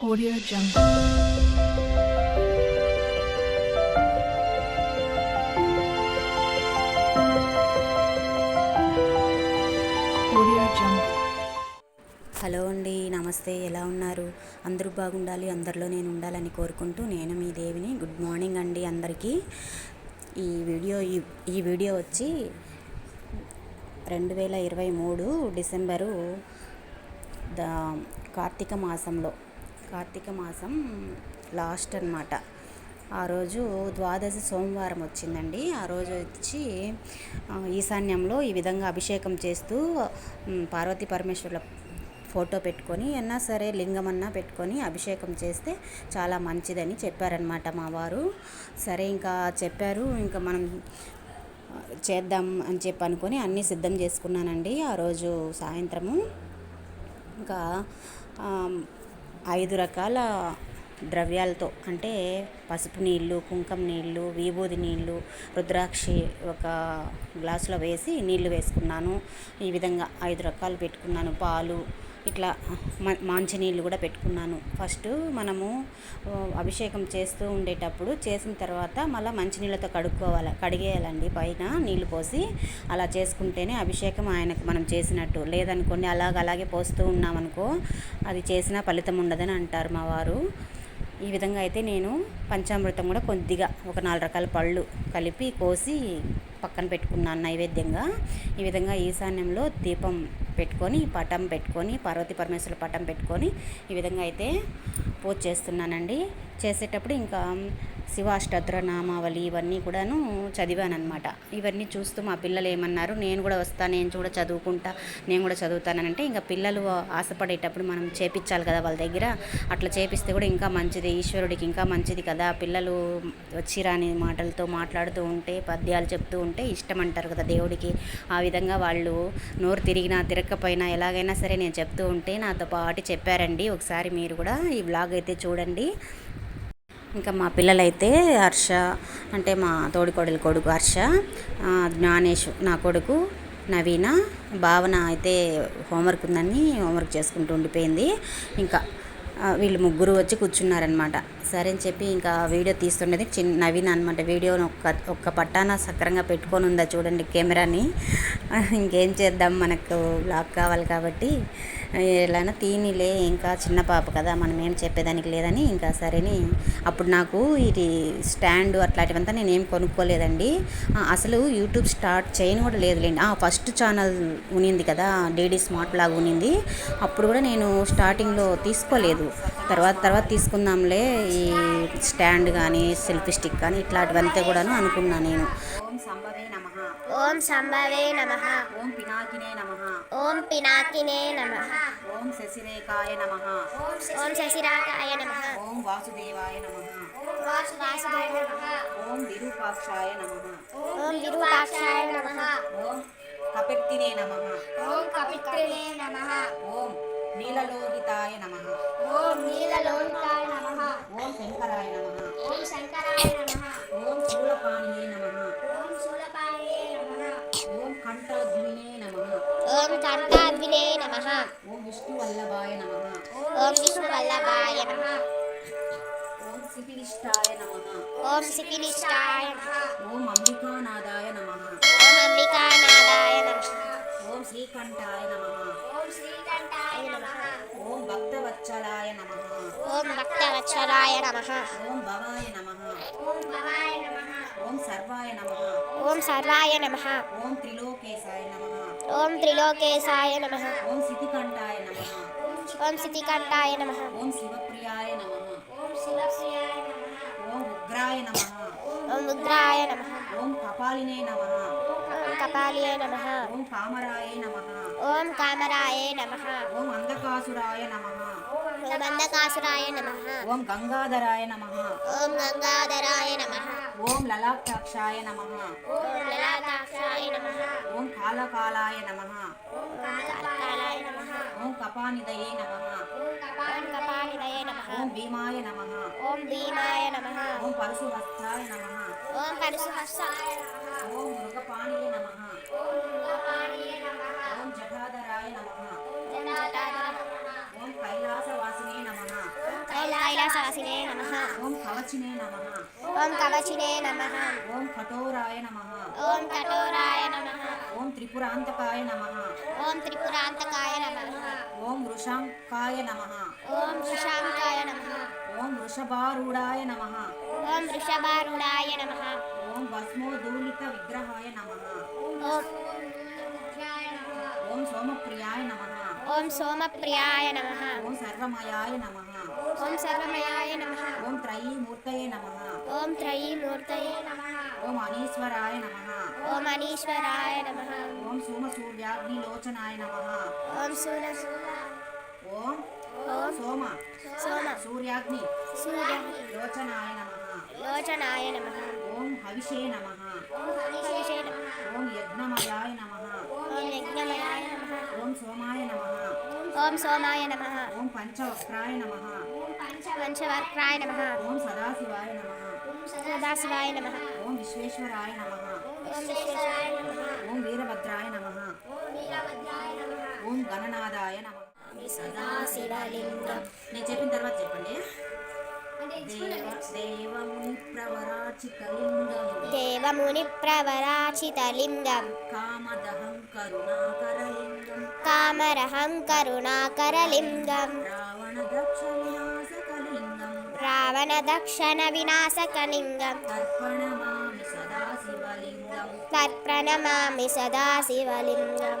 Audio Jungle. Audio Jungle. Hello అండి నమస్తే ఎలా ఉన్నారు అందరూ బాగుండాలి అందరిలో నేను ఉండాలని కోరుకుంటూ నేను మీ దేవిని గుడ్ మార్నింగ్ అండి అందరికీ ఈ వీడియో ఈ ఈ వీడియో వచ్చి రెండు వేల ఇరవై మూడు డిసెంబరు ద కార్తీక మాసంలో కార్తీక మాసం లాస్ట్ అనమాట ఆ రోజు ద్వాదశి సోమవారం వచ్చిందండి. ఆ రోజు వచ్చి ఈశాన్యంలో ఈ విధంగా అభిషేకం చేస్తూ పార్వతీ పరమేశ్వరుల ఫోటో పెట్టుకొని అన్నా సరే లింగమన్నా పెట్టుకొని అభిషేకం చేస్తే చాలా మంచిదని చెప్పారనమాట మా వారు. సరే ఇంకా చెప్పారు ఇంకా మనం చేద్దాం అని చెప్పి అనుకొని అన్నీ సిద్ధం చేసుకున్నానండి ఆ రోజు సాయంత్రము. ఇంకా ఐదు రకాల ద్రవ్యాలతో అంటే పసుపు నీళ్ళు కుంకుమ నీళ్ళు విభూది నీళ్ళు రుద్రాక్షి ఒక గ్లాసులో వేసి నీళ్ళు వేసుకున్నాను. ఈ విధంగా ఐదు రకాలు పెట్టుకున్నాను. పాలు ఇట్లా మ- మంచినీళ్ళు కూడా పెట్టుకున్నాను. ఫస్ట్ మనము అభిషేకం చేస్తూ ఉండేటప్పుడు చేసిన తర్వాత మళ్ళీ మంచినీళ్ళతో కడుక్కోవాలి కడిగేయాలండి పైన నీళ్ళు పోసి. అలా చేసుకుంటేనే అభిషేకం ఆయనకు మనం చేసినట్టు. లేదనుకోండి అలాగ అలాగే పోస్తూ ఉన్నామనుకో అది చేసినా ఫలితం ఉండదని అంటారు మా వారు. ఈ విధంగా అయితే నేను పంచామృతం కూడా కొద్దిగా ఒక నాలుగు రకాల పళ్ళు కలిపి కోసి పక్కన పెట్టుకున్నాను నైవేద్యంగా. ఈ విధంగా ఈశాన్యంలో దీపం పెట్టుకొని పటం పెట్టుకొని పార్వతీ పరమేశ్వరుల పటం పెట్టుకొని ఈ విధంగా అయితే పూజ చేస్తున్నానండి. చేసేటప్పుడు ఇంకా శివాష్టోత్తర నామావళి ఇవన్నీ కూడాను చదివానమాట ఇవన్నీ చూస్తూ మా పిల్లలు ఏమన్నారు నేను కూడా వస్తాను నేను కూడా చదువుకుంటా నేను కూడా చదువుతానంటే ఇంకా పిల్లలు ఆశపడేటప్పుడు మనం చేపించాలి కదా వాళ్ళ దగ్గర. అట్లా చేపిస్తే కూడా ఇంకా మంచిది ఈశ్వరుడికి ఇంకా మంచిది కదా. పిల్లలు వచ్చిరాని మాటలతో మాట్లాడుతూ ఉంటే పద్యాలు చెప్తూ ఉంటే ఇష్టం అంటారు కదా దేవుడికి. ఆ విధంగా వాళ్ళు నోరు తిరిగినా తిరగకపోయినా ఎలాగైనా సరే నేను చెప్తూ ఉంటే నాతో పాటు చెప్పారండి. ఒకసారి మీరు కూడా ఈ బ్లాగ్ అయితే చూడండి. ఇంకా మా పిల్లలైతే హర్ష అంటే మా తోడికోడలి కొడుకు హర్ష జ్ఞానేష్ నా కొడుకు నవీన భావన అయితే హోంవర్క్ ఉందని హోంవర్క్ చేసుకుంటూ ఉండిపోయింది. ఇంకా వీళ్ళు ముగ్గురు వచ్చి కూర్చున్నారనమాట సరే అని చెప్పి ఇంకా వీడియో తీస్తుండేది. చిన్న నవీన్ అనమాట వీడియోని ఒక్క ఒక్క పట్టాన సక్రంగా పెట్టుకొని ఉందా చూడండి కెమెరాని. ఇంకేం చేద్దాం? మనకు బ్లాక్ కావాలి కాబట్టి. ఎలానా తీనిలే. ఇంకా చిన్న పాప కదా మనం ఏం చెప్పేదానికి లేదని ఇంకా సరేని. అప్పుడు నాకు ఇది స్టాండ్ అట్లాంటివంతా నేను ఏం కొనుక్కోలేదండి అసలు యూట్యూబ్ స్టార్ట్ చేయను కూడా లేదులేండి. ఫస్ట్ ఛానల్ ఉనింది కదా డీడీ స్మార్ట్ లాగా ఉనింది. అప్పుడు కూడా నేను స్టార్టింగ్లో తీసుకోలేదు. తర్వాత తర్వాత తీసుకుందాంలే. ఈ స్టాండ్ కానీ సెల్ఫీ స్టిక్ కానీ ఇట్లాంటివంతా కూడాను అనుకున్నా నేను ఓం సంభవే నమ ఓం సంభవే నమ ఓం పినాకినే నమ ఓం పినాకినే నమ ఓం శశిరేఖాయ నమ ఓం శశిరాకాయ నమ ఓం వాసుదేవాయ నమ వాసుదేవాయ నమ ఓం విరూపాక్షాయ నమ ఓం విరూపాక్షాయ నమ ఓం కపిర్తినే నమ ఓం కపిత్రినే నమ ఓం నీలలోహితాయ నమ ఓం ఓం శంకరాయ నమ ఓం శంకరాయ నమ ఓం శూలపాణియే నమ ఓం శూలపాయే నమ ఓం కంఠద్వినే నమ ఓం కంఠాద్వినే నమ ఓం నమ ఓం విష్ణువల్లభాయ నమ ఓం శిఖిలిష్టాయ నమ ఓం సికిలిష్టాయ నమ ఓం అంబికానాదాయ నమ ఓం అంబికానాదాయ నమ ఓం శ్రీకంఠాయ నమ ఓం ఓం భక్తవత్సలాయ నమ ఓం భక్తవత్సలాయ నమ ఓం భవాయ నమ ఓం భవాయ నమ ఓం సర్వాయ నమ ఓం సర్వాయ నమ ఓం త్రిలోకేశాయ నమ ఓం త్రిలోకేశాయ నమ ఓం శితికంఠాయ నమ ఓం సితికంఠాయ నమ ఓం శివప్రియాయ నమ ఓం శివప్రియాయ నమ ఓం ఉగ్రాయ నమ ఓం రుద్రాయ నమ ఓం కపాలినే నమ ఓం కపాలియే నమ ఓం కామరాయ నమ ఓం కామరాయ నమ ఓం అంధకాసురాయ నమ ఓం అంధకాసురాయ నమ ఓం గంగాధరాయ నమ ఓం గంగాధరాయ నమ ఓం లలాటాక్షాయ నమ ఓం లలాటాక్షాయ నమ ఓం కాలకాలాయ నమ ఓం కాలకాలాయ నమ ఓం కపానిదయే నమ ఓం నమ ఓం భీమాయ నమ ఓం భీమాయ నమ ఓం పరశుహస్తాయ నమ ఓం పరశుహస్తాయ నమ ఓం మృగపాణియే నమ ఓం మూలపాణియే నమ ఓం జటాధరాయ నమ జటాధరాయ నమ ఓం కైలాసవాసినే నమ ఓం కైలాసవాసినే నమ ఓం కవచినే నమ ఓం కవచినే నమ ఓం కఠోరాయ నమ ఓం కఠోరాయ నమ ఓం త్రిపురాంతకాయ నమ ఓం త్రిపురాంతకాయ నమ ఓం వృషాంకాయ నమ ఓం వృషాంకాయ నమ ఓం వృషభారూఢాయ నమ ఓం వృషభారుడాయ నమ ఓం భస్మోదూలిత విగ్రహాయ నమ ఓం సోమప్రియాయ నమ ఓం సోమప్రియాయ నమ ఓం సర్వమయాయ నమ ఓం సర్వమయాయ నమ ఓం త్రయీమూర్తయే నమ ఓం త్రయీమూర్తయే నమ ఓం అనీశ్వరాయ నమ ఓం అనీశ్వరాయ నమ ఓం సోమసూర్యాగ్నిలోచనాయ నమ ఓం సూర ఓం ఓం సోమ సోమ సూర్యాగ్ని సూర్య లోచనాయ నమ లోచనాయ నమ ఓం హవిషే నమ హవిషే నమ ఓం యజ్ఞమయాయ నమ ఓం యజ్ఞమయాయ నమ ఓం సోమాయ నమ ఓం సోమాయ నమ ఓం పంచవక్రాయ నమ పంచవర్క్రాయ నమ ఓం సదాశివాయ నమ సదాశివాయ నమ ఓం విశ్వేశ్వరాయ నమ ఓం విశ్వేశ్వరాయ నమ ఓం వీరభద్రాయ నమ ఓం గణనాథాయ నమ సదాశివలింగం నేను చెప్పిన తర్వాత చెప్పండి. దేవ దేవముని ప్రవరాచితలింగం కామదహం కరుణాకరలింగం. కామరహం కరుణాకరలింగం. రావణ దక్షణ వినాశకలింగం తర్పణమామి సదాశివలింగం తర్ప్రణమామి సదాశివలింగం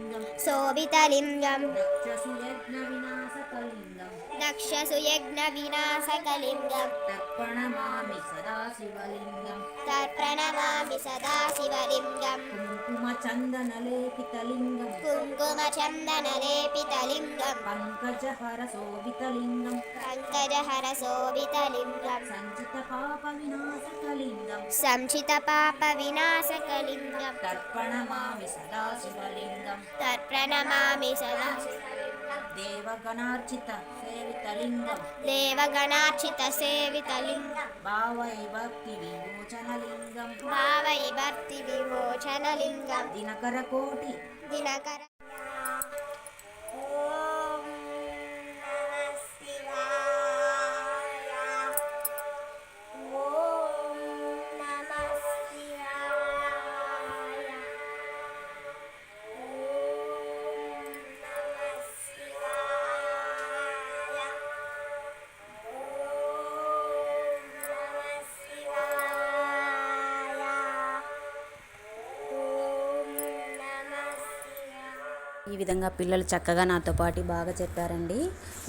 ശോഭിതലിംഗം. సిద్ధసురాసుర వందిసలింగం తర్పణమామి సదాశివలింగం తర్ప్రణమామి సదాశివలింగం కనక మహామణిభూషితలింగం కనకనమనాసితభూషితలింగం పణిపతి వేష్టిత పనిపటివేష్టిత శోభితలింగం శోభితలింగం దక్షసుయజ్ఞ వినాశకలింగం దక్షసుయజ్ఞ వినాశకలింగం దేవగణార్చిత సేవితలింగం. దేవగణార్చిత సేవితలింగం. భావై భక్తి విమోచనలింగం భావై భక్తి విమోచనలింగం దినకర కోటి. దినకర ఈ విధంగా పిల్లలు చక్కగా నాతో పాటు బాగా చెప్పారండి.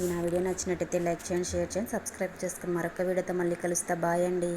ఈ నా వీడియో నచ్చినట్టయితే లైక్ చేయండి షేర్ చేయండి సబ్స్క్రైబ్ చేసుకుని మరొక వీడియోతో మళ్ళీ కలుస్తా. బాయ్ అండి.